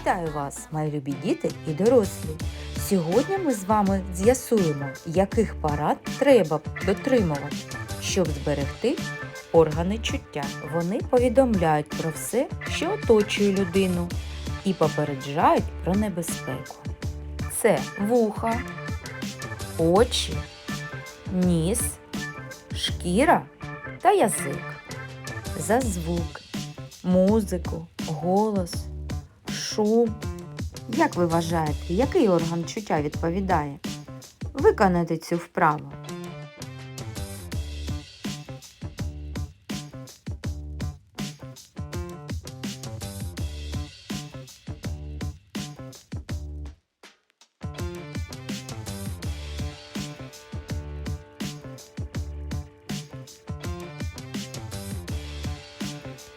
Вітаю вас, мої любі діти і дорослі! Сьогодні ми з вами з'ясуємо, яких парад треба дотримувати, щоб зберегти органи чуття. Вони повідомляють про все, що оточує людину, і попереджають про небезпеку. Це вуха, очі, ніс, шкіра та язик. За звук, музику, голос, шум. Як ви вважаєте, який орган чуття відповідає? Виконайте цю вправу.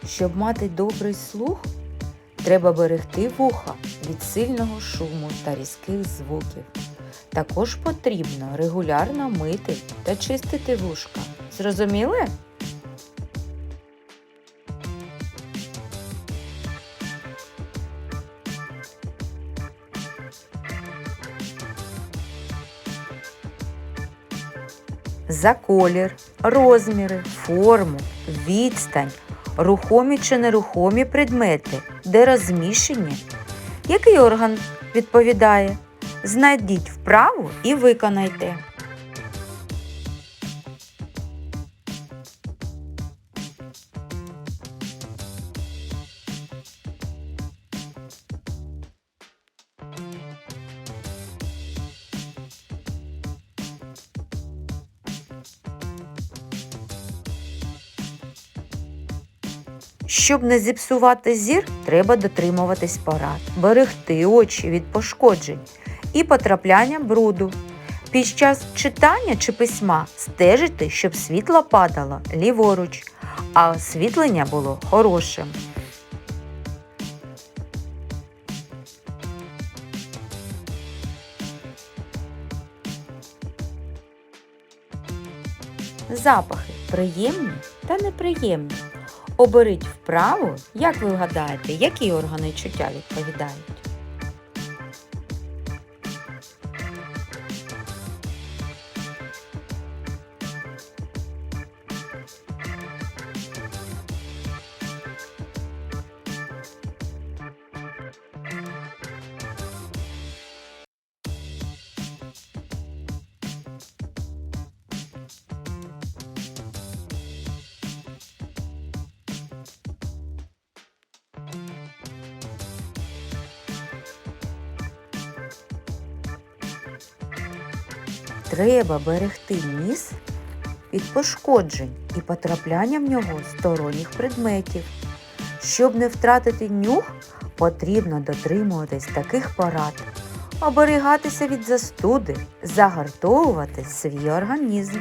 Щоб мати добрий слух, треба берегти вуха від сильного шуму та різких звуків. Також потрібно регулярно мити та чистити вушка. Зрозуміли? За колір, розміри, форму, відстань, рухомі чи нерухомі предмети, де розміщені. Який орган відповідає? Знайдіть вправу і виконайте. Щоб не зіпсувати зір, треба дотримуватись порад, берегти очі від пошкоджень і потрапляння бруду. Під час читання чи письма стежити, щоб світло падало ліворуч, а освітлення було хорошим. Запахи приємні та неприємні. Оберіть вправу, як ви гадаєте, які органи чуття відповідають. Треба берегти ніс від пошкоджень і потрапляння в нього сторонніх предметів. Щоб не втратити нюх, потрібно дотримуватись таких порад, оберігатися від застуди, загартовувати свій організм.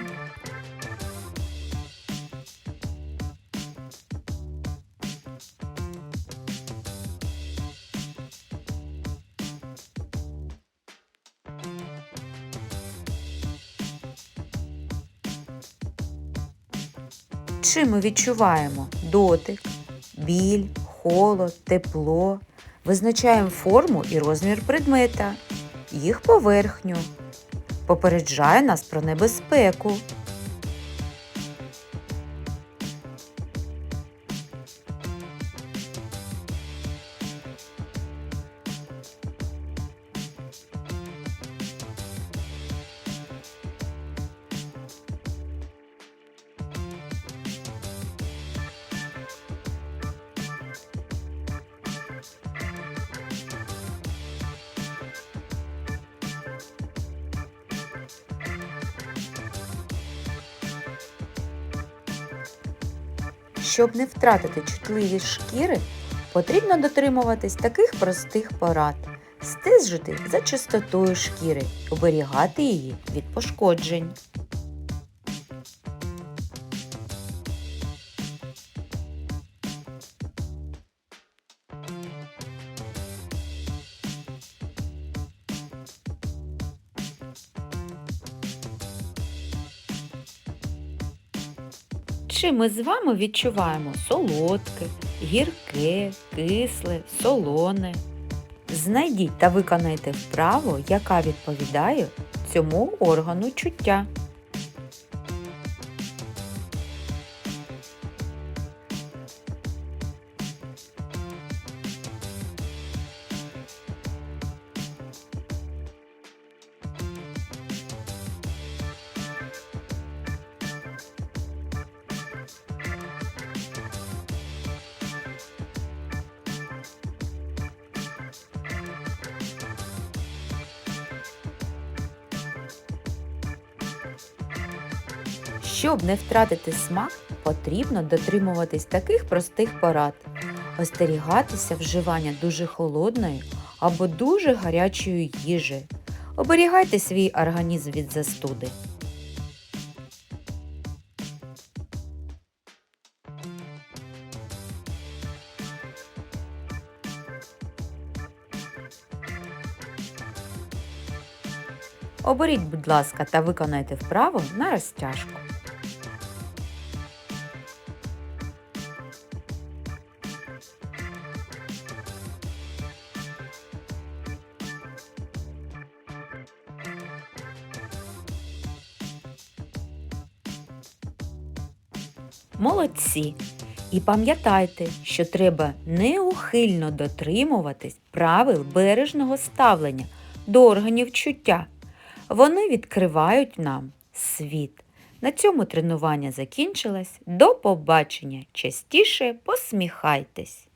Чим ми відчуваємо дотик, біль, холод, тепло. Визначаємо форму і розмір предмета, їх поверхню. Попереджає нас про небезпеку. Щоб не втратити чутливість шкіри, потрібно дотримуватись таких простих порад. Стежити за чистотою шкіри, оберігати її від пошкоджень. Чи ми з вами відчуваємо солодке, гірке, кисле, солоне? Знайдіть та виконайте вправу, яка відповідає цьому органу чуття. Щоб не втратити смак, потрібно дотримуватись таких простих порад. Остерігатися вживання дуже холодної або дуже гарячої їжі. Оберігайте свій організм від застуди. Оберіть, будь ласка, та виконайте вправу на розтяжку. Молодці! І пам'ятайте, що треба неухильно дотримуватись правил бережного ставлення до органів чуття. Вони відкривають нам світ. На цьому тренування закінчилось. До побачення! Частіше посміхайтесь!